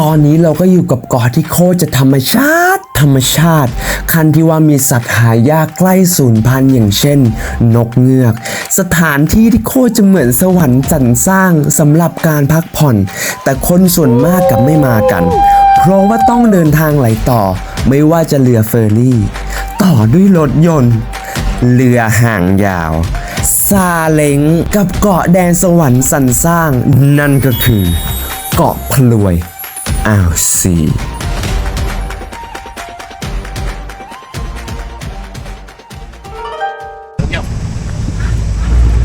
ตอนนี้เราก็อยู่กับเกาะที่โคตรจะธรรมชาติ ธรรมชาติ คันที่ว่ามีสัตว์หายากใกล้สูญพันธุ์อย่างเช่น นกเงือก สถานที่ที่โคตรจะเหมือนสวรรค์จันสร้างสำหรับการพักผ่อน แต่คนส่วนมากกับไม่มากัน เพราะว่าต้องเดินทางไหลต่อ ไม่ว่าจะเรือเฟอร์รี่ ต่อด้วยรถยนต์ เรือห่างยาวซาเล้งกับเกาะแดนสวรรค์สรรสร้าง นั่นก็คือ เกาะพลวย อ่าวซี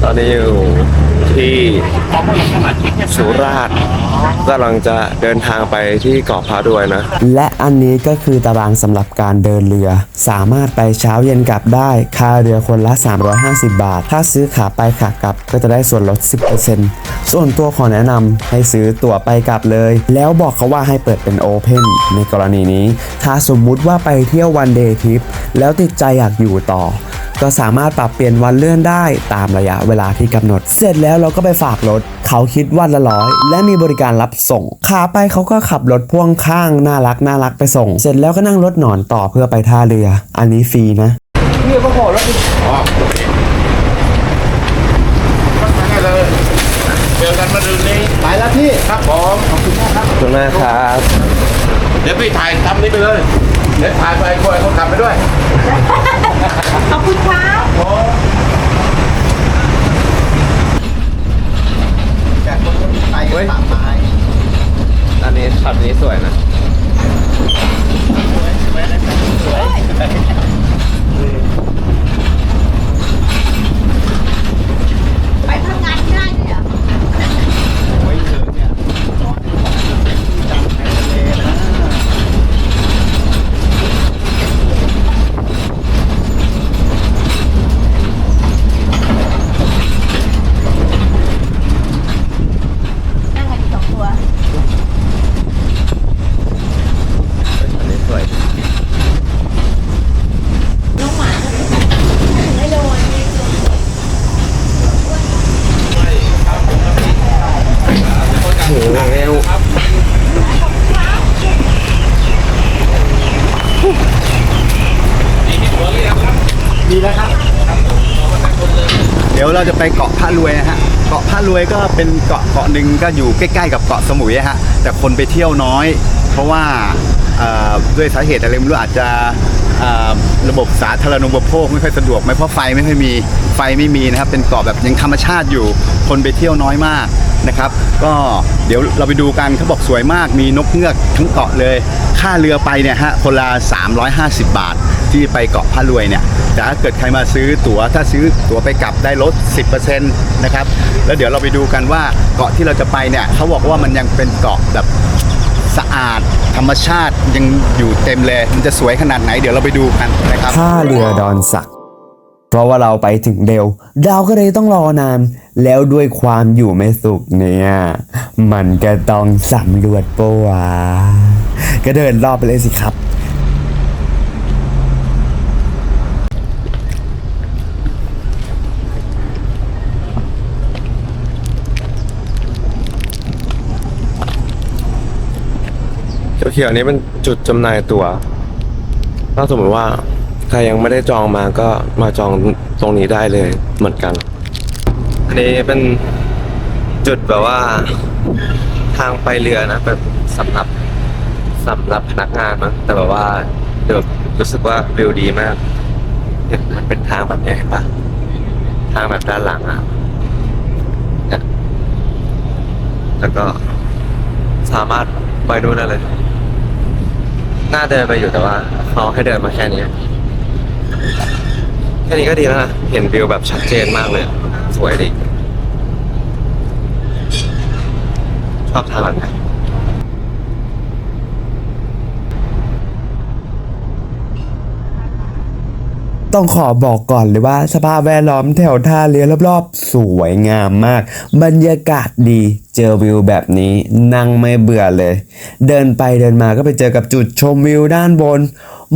ตอนนี้อยู่ ที่สุราษฎร์กำลังจะเดินทางไปที่เกาะพาด้วยนะ และอันนี้ก็คือตารางสำหรับการเดินเรือ สามารถไปเช้าเย็นกลับได้ ค่าเรือคนละ 350 บาท ถ้าซื้อขาไปขากลับก็จะได้ส่วนลด 10%ส่วนตัวขอแนะนำให้ซื้อตั๋วไปกลับเลย แล้วบอกเขาว่าให้เปิดเป็นโอเพนในกรณีนี้ ถ้าสมมุติว่าไปเที่ยววันเดย์ทริปแล้วติดใจอยากอยู่ต่อ ก็สามารถปรับเปลี่ยนวันเลื่อนได้ตามระยะเวลาที่กำหนด เสร็จแล้วเราก็ไปฝากรถ เขาคิดวันละร้อยและมีบริการรับส่งขาไปเขาก็ขับรถพ่วงข้างน่ารักน่ารักไปส่ง เสร็จแล้วก็นั่งรถหนอนต่อเพื่อไปท่าเรือ อันนี้ฟรีนะเลยเจอกันมาดืนนี้ไปแล้วพี่ครับผมขอบคุณมากครับขอบคุณมากครับเดี๋ยวพี่ถ่ายทำนี้ไปเลย เดี๋ยวถ่ายไปคอยเขากลับไปด้วย ขอบคุณครับเฮ้ยอันนี้ช็อตนี้สวยนะไปทำงานที่ได้เนี่ยเหรอ นั่งกันอยู่สองตัว อันนี้สวย น้องหมาถึงได้โดน โหเร็ว เราจะไปเกาะพระรวยนะฮะเกาะพระรวยก็เป็นเกาะเกาะหนึ่งก็อยู่ใกล้ๆกับเกาะสมุยอะฮะแต่คนไปเที่ยวน้อย เพราะว่าเอ่อด้วยสาเหตุอะไรไม่รู้อาจจะเอ่อระบบสาธารณูปโภคไม่ค่อยสะดวกไหมเพราะไฟไม่ค่อยมีไฟไม่มีนะครับเป็นเกาะแบบยังธรรมชาติอยู่ คนไปเที่ยวน้อยมากนะครับก็เดี๋ยวเราไปดูกันเขาบอกสวยมากมีนกเงือกทั้งเกาะเลย ค่าเรือไปเนี่ยฮะคนละ350 บาท ที่ไปเกาะพระรวยเนี่ยแต่ถ้าเกิดใครมาซื้อตั๋วถ้าซื้อตั๋วไปกลับได้ลด 10%นะครับแล้วเดี๋ยวเราไปดูกันว่าเกาะที่เราจะไปเนี่ยเขาบอกว่ามันยังเป็นเกาะแบบสะอาดธรรมชาติยังอยู่เต็มเลยมันจะสวยขนาดไหนเดี๋ยวเราไปดูกันนะครับท่าเรือดอนสัก เพราะว่าเราไปถึงเร็วเราก็เลยต้องรอนาน แล้วด้วยความอยู่ไม่สุขเนี่ย มันก็ต้องสำรวจปะวะก็เดินรอบไปเลยสิครับ ขียวนี้เป็นจุดจำหน่ายตั๋ว ถ้าสมมติว่าใครยังไม่ได้จองมาก็มาจองตรงนี้ได้เลยเหมือนกัน อันนี้เป็นจุดแบบว่า ทางไปเรือนะแบบสำหรับสำหรับพนักงานมั้งแต่แบบว่าเดี๋ยวรู้สึกว่าวิวดีมากเนี่ยมันเป็นทางแบบนี้เห็นปะทางแบบด้านหลังอะแล้วก็สามารถไปดูได้เลย น่าเดินไปอยู่แต่ว่าเขาให้เดินมาแค่นี้ แค่นี้ก็ดีแล้วนะเห็นวิวแบบชัดเจนมากเลย สวยดีชอบทางแบบไหน ต้องขอบอกก่อนเลยว่าสภาพแวดล้อมแถวท่าเรือรอบๆ สวยงามมาก บรรยากาศดีเจอวิวแบบนี้นั่งไม่เบื่อเลย เดินไปเดินมาก็ไปเจอกับจุดชมวิวด้านบน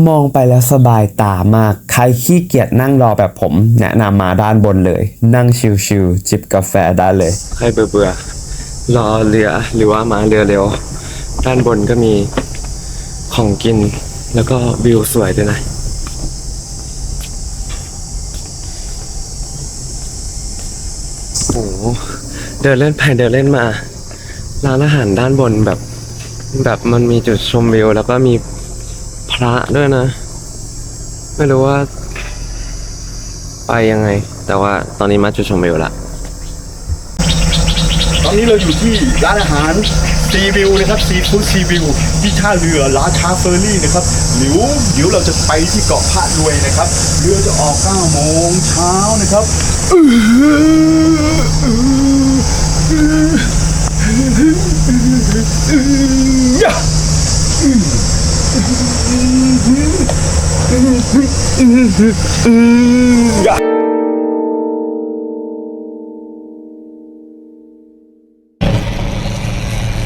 มองไปแล้วสบายตามาก ใครขี้เกียจนั่งรอแบบผม แนะนำมาด้านบนเลย นั่งชิลๆจิบกาแฟได้เลย ใครเบื่อเบื่อๆรอเรือหรือว่ามาเรือเร็ว ด้านบนก็มีของกินแล้วก็วิวสวยด้วยนะ โหเดินเล่นไปเดินเล่นมา ร้านอาหารด้านบนแบบ แบบมันมีจุดชมวิว แล้วก็มีพระด้วยนะ ไม่รู้ว่า ไปยังไง แต่ว่าตอนนี้มาจุดชมวิวละต อนนี้เราอยู่ที่ร้านอาหารซีวิวนะครับซีฟู้ดซีวิวที่ท่าเรือลาชาเฟอร์รี่นะครับเดี๋ยวเดี๋ยวเราจะไปที่เกาะพระรวยนะครับเรือจะออก9โมงเช้านะครับ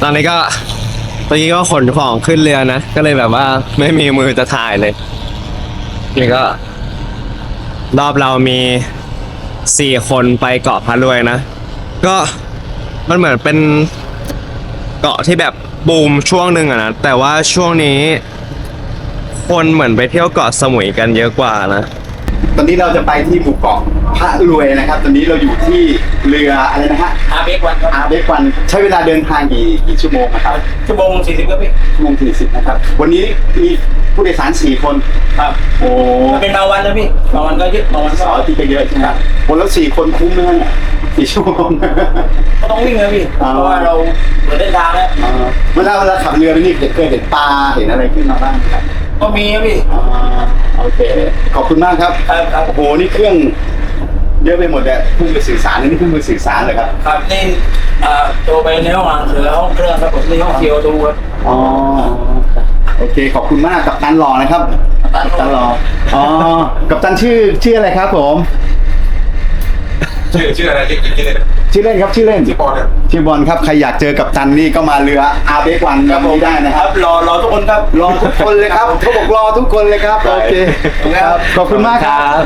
ตอนนี้ก็ตอนนี้ก็ขนของขึ้นเรือนะ ก็เลยแบบว่าไม่มีมือจะถ่ายเลยนี่ก็ รอบเรามีสี่คนไปเกาะพะรวยนะ ก็มันเหมือนเป็นเกาะที่แบบบูมช่วงหนึ่งอะนะ แต่ว่าช่วงนี้ คนเหมือนไปเที่ยวเกาะสมุยกันเยอะกว่านะ ตอนนี้เราจะไปที่หมู่เกาะพระรวยนะครับ ตอนนี้เราอยู่ที่เรืออะไรนะฮะอาเบกวันครับอาเบกวันใช้เวลาเดินทางกี่กี่ชั่วโมงนะครับชั่วโมงสี่สิบครับพี่ชั่วโมงสี่สิบนะครับ วันนี้มีผู้โดยสารสี่คนครับโอ้เป็นบางวันนะพี่บางวันก็เยอะบางวันก็เสาร์อาที่ก็เยอะใช่ไหมครับคนละสี่คนคุ้มไหมฮะสี่ชั่วโมงก็ต้องวิ่งนะพี่อ๋อเพราะว่าเราเปิดเดินทางแล้วเอ่อเวลาเวลาขับเรือไปนี่เคยเห็นปลาเห็นอะไรขึ้นมาบ้างครับก็มีนะพี่อ่าโอเค ขอบคุณมากครับครับครับโอ้โหนี่เครื่องเยอะไปหมดเลยเครื่องมือสื่อสารนี่เครื่องมือสื่อสารเลยครับ ครับนี่อ่าตัวไปในห้องอ่างเสือห้องเครื่องครับผมในห้องเคียวดูครับอ๋อโอเคขอบคุณมากกับตันหล่อนะครับ กัปตันกัปตันหล่ออ๋อกับตันชื่อชื่ออะไรครับผม ชื่อชื่ออะไรที่ที่เล่นชื่อเล่นครับชื่อเล่นที่ปอนเนี่ยชื่อบอลครับใครอยากเจอกับตันนี่ก็มาเรืออาเบกวันกับนี้ได้นะคครัรับบรอรอทุกคนครับรอทุกคนเลยครับเขาบอกรอทุกคนเลยครับโอเคครับขอบคุณมากครับ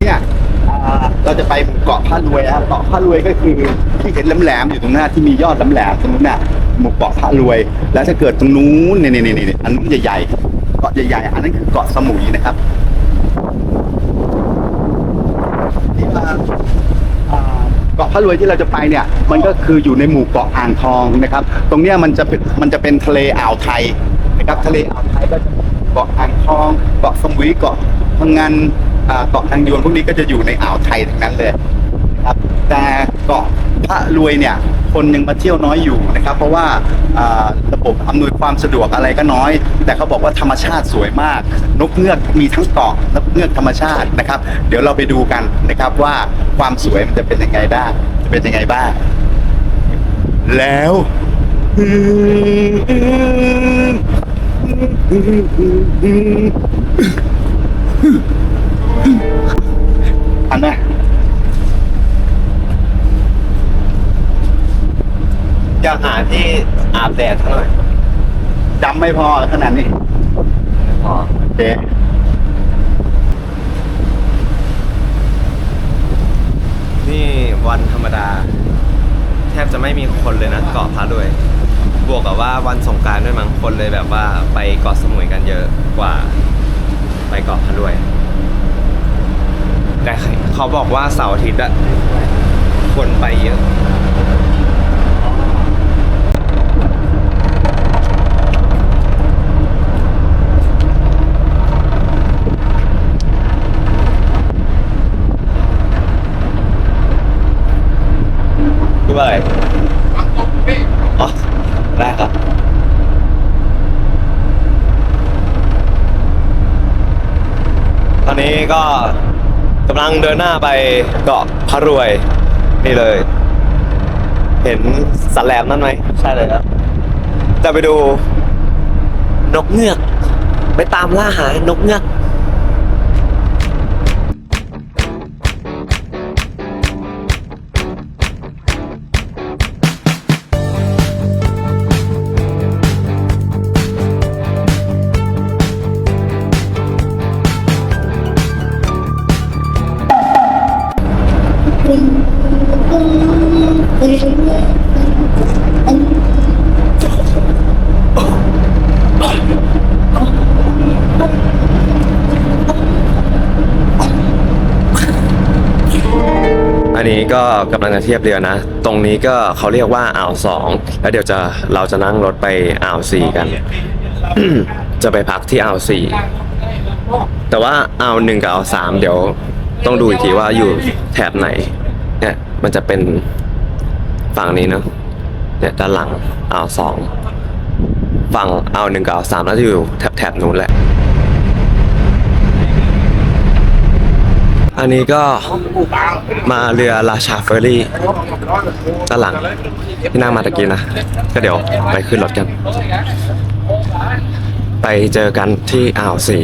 เนี่ยอ่าเราจะไปหมู่เกาะพ รวยนะครับเกาะพระรวยก็คือที่เห็นแหลมๆอยู่ตรงหน้าที่มียอดแหลมๆตรงนู้นน่ะหมู่เกาะพระรวย แล้วถ้าเกิดตรงนู้นนี่นี่นี่อันนู้นใหญ่ๆเกาะใหญ่ๆอันนั้นคือเกาะสมุยนะครับที่มาเกาะพระรวยที่เราจะไปเนี่ย มันก็คืออยู่ในหมู่เกาะอ่างทองนะครับ ตรงเนี้ยมันจะเป็นมันจะเป็นทะเลอ่าวไทยนะครับทะเลอ่าวไทยก็จะเกาะอ่างทอง เกาะสมุยเกาะพังงานเกาะนางยวนพวกนี้ก็จะอยู่ในอ่าวไทยทั้งนั้นเลย ครับแต่เกาะพระรวยเนี่ยคนยังมาเที่ยวน้อยอยู่นะครับ เพราะว่าระบบอำนวยความสะดวกอะไรก็น้อย แต่เขาบอกว่าธรรมชาติสวยมาก นกเงือกมีทั้งเกาะนกเงือกธรรมชาตินะครับ เดี๋ยวเราไปดูกันนะครับว่าความสวยมันจะเป็นยังไงบ้จะเป็นยังไงบ้าง แล้ว อยากหาที่อาบแดดสักหน่อยดำไม่พอขนาดนี้พอโอเคนี่วันธรรมดา แทบจะไม่มีคนเลยนะเกาะพระด้วย บวกกับว่าวันสงกรารด้วยมั้งคนเลยแบบว่าไปเกาะสมุยกันเยอะกว่า ไปเกาะพระด้วย แต่เขาบอกว่าเสาร์อาทิตย์อะคนไปเยอะ คือว่าอะไรอ๋อได้ครับตอนนี้ก็กำลังเดินหน้าไปเกาะพระรวย นี่เลย เห็นสันแหลมนั่นไหมใช่เลยครับ จะไปดูนกเงือก ไปตามล่าหานกเงือก ก็กำลังจะเทียบเรือนะ ตรงนี้ก็เขาเรียกว่าอ่าวสองแล้วเดี๋ยวจะเราจะนั่งรถไปอ่าวสี่กัน จะไปพักที่อ่าวสี่แต่ว่าอ่าวหนึ่งกับอ่าวสามเดี๋ยวต้องดูอีกทีว่าอยู่แถบไหน เนี่ยมันจะเป็นฝั่งนี้เนอะเนี่ยด้านหลังอ่าวสองฝั่งอ่าวหนึ่งกับอ่าวสามน่าจะอยู่แถบแถบนู้นแหละ อันนี้ก็มาเรือราชาเฟอร์รี่ด้านหลังที่นั่งมาตะกี้นะ ก็เดี๋ยวไปขึ้นรถกัน ไปเจอกันที่อ่าวสี่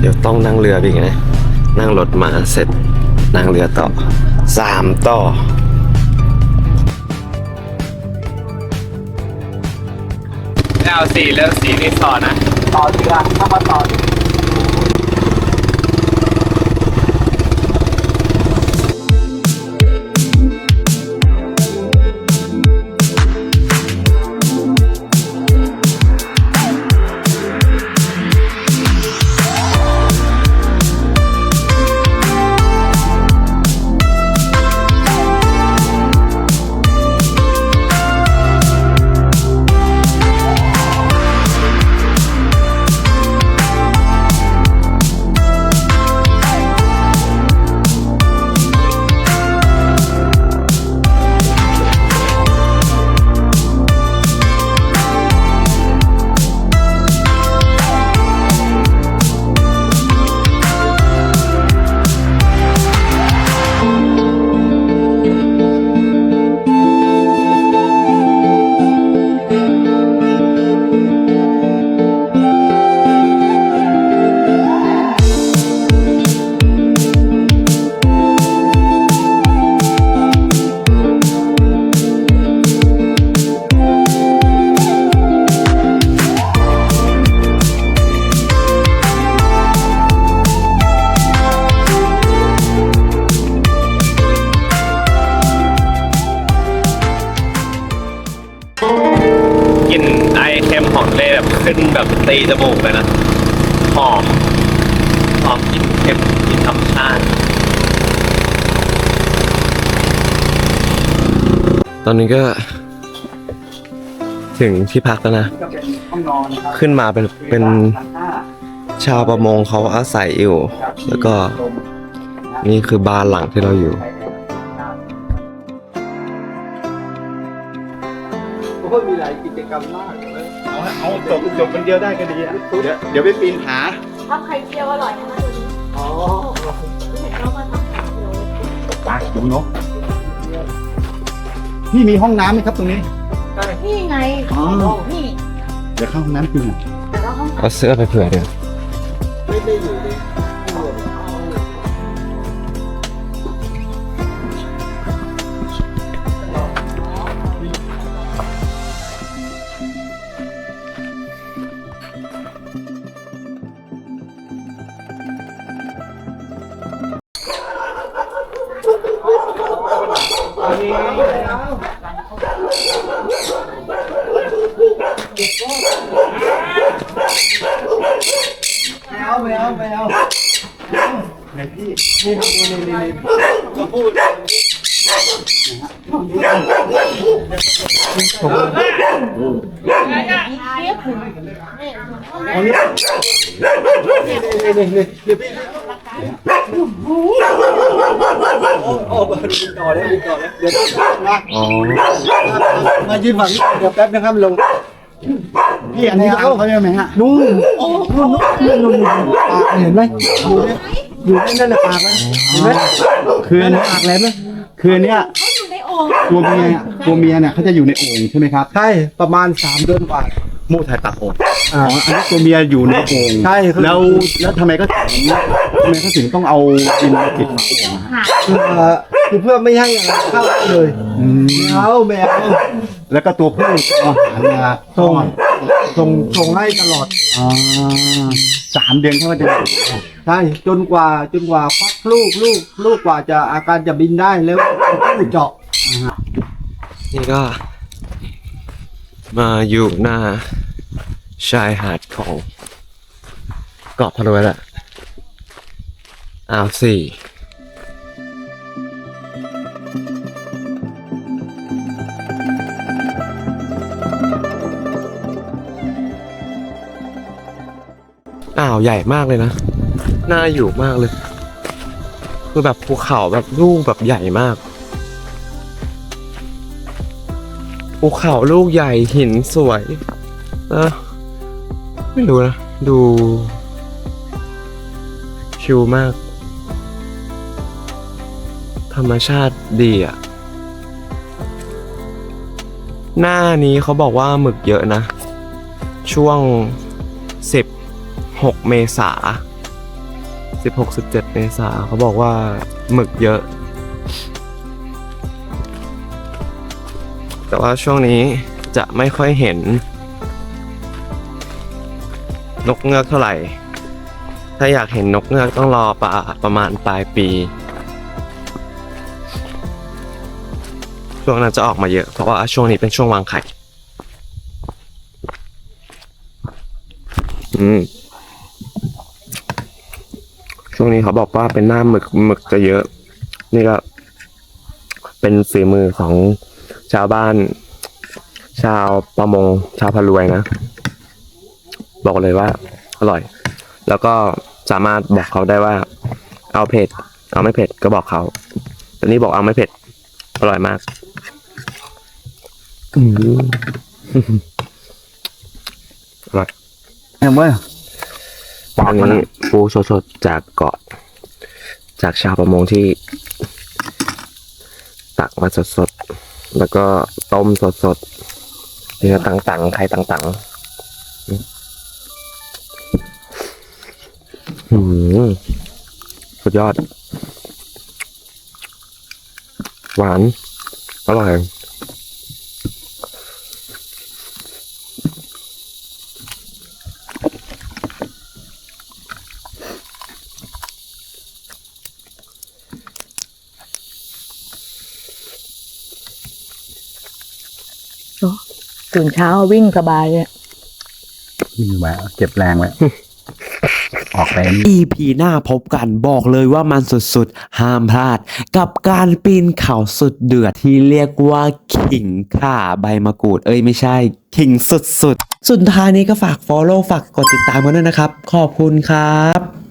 เดี๋ยวต้องนั่งเรือไปอีกนะนั่งรถมาเสร็จ นั่งเรือต่อสามต่อ แล้วสี่เรื่องสี่นี่ต่อนะ ต่อเรือถ้ามาต่อ ตีจมูกเลยนะหอมหอมกลินเค็มกลินธรรมชาติ ตอนนี้ก็ ถึงที่พักแล้วนะขึ้นมาเป็นเป็นชาวประมงเขาอาศัยอยู่ แล้วก็ นี่คือบ้านหลังที่เราอยู่มีห จบจบคนเดียวได้ก็ดีอะเดี๋ยวเดี๋ยวไปปีนผาทำไข่เจียวอร่อยนะคะตัวนี้อ๋อเห็นเขามาทำไข่เจียวปากดูเนาะพี่มีห้องน้ำไหมครับตรงนี้ นี่ไงอ๋อ นี่เดี๋ยวเข้าห้องน้ำจริงอะแต่ว่าห้องเอาเสื้อไปเผื่อเดี๋ยวอ๋ อมายืนฝั่งนี้เดี๋ยวแป๊บนะครับลงพี่อันนี้เขาเขาใช่ไหมฮะนู่นนู่นนู่นนู่นนู่นปากเห็นไหม อยู่เนี่ยอยู่ในนั่นแหละปากมันเห็นไหมคืออันนี้ปากแหลมไหมคืออันเนี้ยเขาอยู่ในโอ่งตัวเมียตัวเมียเนี่ยเขาจะอยู่ในโอ่งใช่ไหมครับใช่ประมาณสามเดือนกว่ามูไทยปากโอ่งอ่าอ๋ออันนี้ตัวเมียอยู่ในโอ่งใช่ครับแล้วแล้วทำไมก็ถึงทำไมเขาถึงต้องเอาดินมาปิดฝาโอ่งอะฮะเอ่อคือเพื่อไม่ให้อะไรเข้าเลยอืม ไม่เอาไม่เอาแล้วก็ตัวผู้เอาอาหารมาต้อน ส่งส่งให้ตลอดอ๋อสามเดือนเขาก็จะใช่จนกว่าจนกว่าฟักลูกลูกลูกกว่าจะอาการจะบินได้แล้วผู้เจาะนี่ก็ มาอยู่หน้าชายหาดของเกาะพะรวยแหละอ่าวสี่ อ่าวใหญ่มากเลยนะ น่าอยู่มากเลย คือแบบภูเขาแบบลูกแบบใหญ่มาก ภูเขาลูกใหญ่หินสวยเออไม่รู้นะ ดูชิลมาก ธรรมชาติดีอะ่ะ หน้านี้เขาบอกว่าหมึกเยอะนะ ช่วง 16 เมษา16 17 เมษาเขาบอกว่าหมึกเยอะ แต่ว่าช่วงนี้จะไม่ค่อยเห็น นกเงือกเท่าไหร่ ถ้าอยากเห็นนกเงือกต้องรอปะประมาณปลายปี ช่วงนั้นจะออกมาเยอะ เพราะว่าช่วงนี้เป็นช่วงวางไข่ อืม ช่วงนี้เขาบอกว่าเป็นหน้าหมึกหมึกจะเยอะ นี่ก็ เป็นฝีมือของชาวบ้าน ชาวประมงชาวพะรวยนะ บอกเลยว่า อร่อย แล้วก็สามารถบอกเขาได้ว่า เอาเผ็ด เอาไม่เผ็ดก็บอกเขาแต่นี่บอกเอาไม่เผ็ด อร่อยมากอืมอร่อยเนี่ยเว้ยอันนี้ปูสดๆจากเกาะ จากชาวประมงที่ตักมาสดๆ แล้วก็ต้มสดๆเนื้อต่างๆไข่ต่างๆหืมสุดยอด หวาน อร่อย ตื่นเช้าวิ่งสบายเลยวิ่งไว้เก็บแรงไว้ ออกไปนี่ EP หน้าพบกันบอกเลยว่ามันสุดๆ ห้ามพลาด กับการปีนเขาสุดเดือดที่เรียกว่าขิงข่าใบมะกรูด เอ้ยไม่ใช่ ขิงสุดๆ สุดท้ายนี้ก็ฝาก Follow ฝากกดติดตามกันด้วยนะครับ ขอบคุณครับ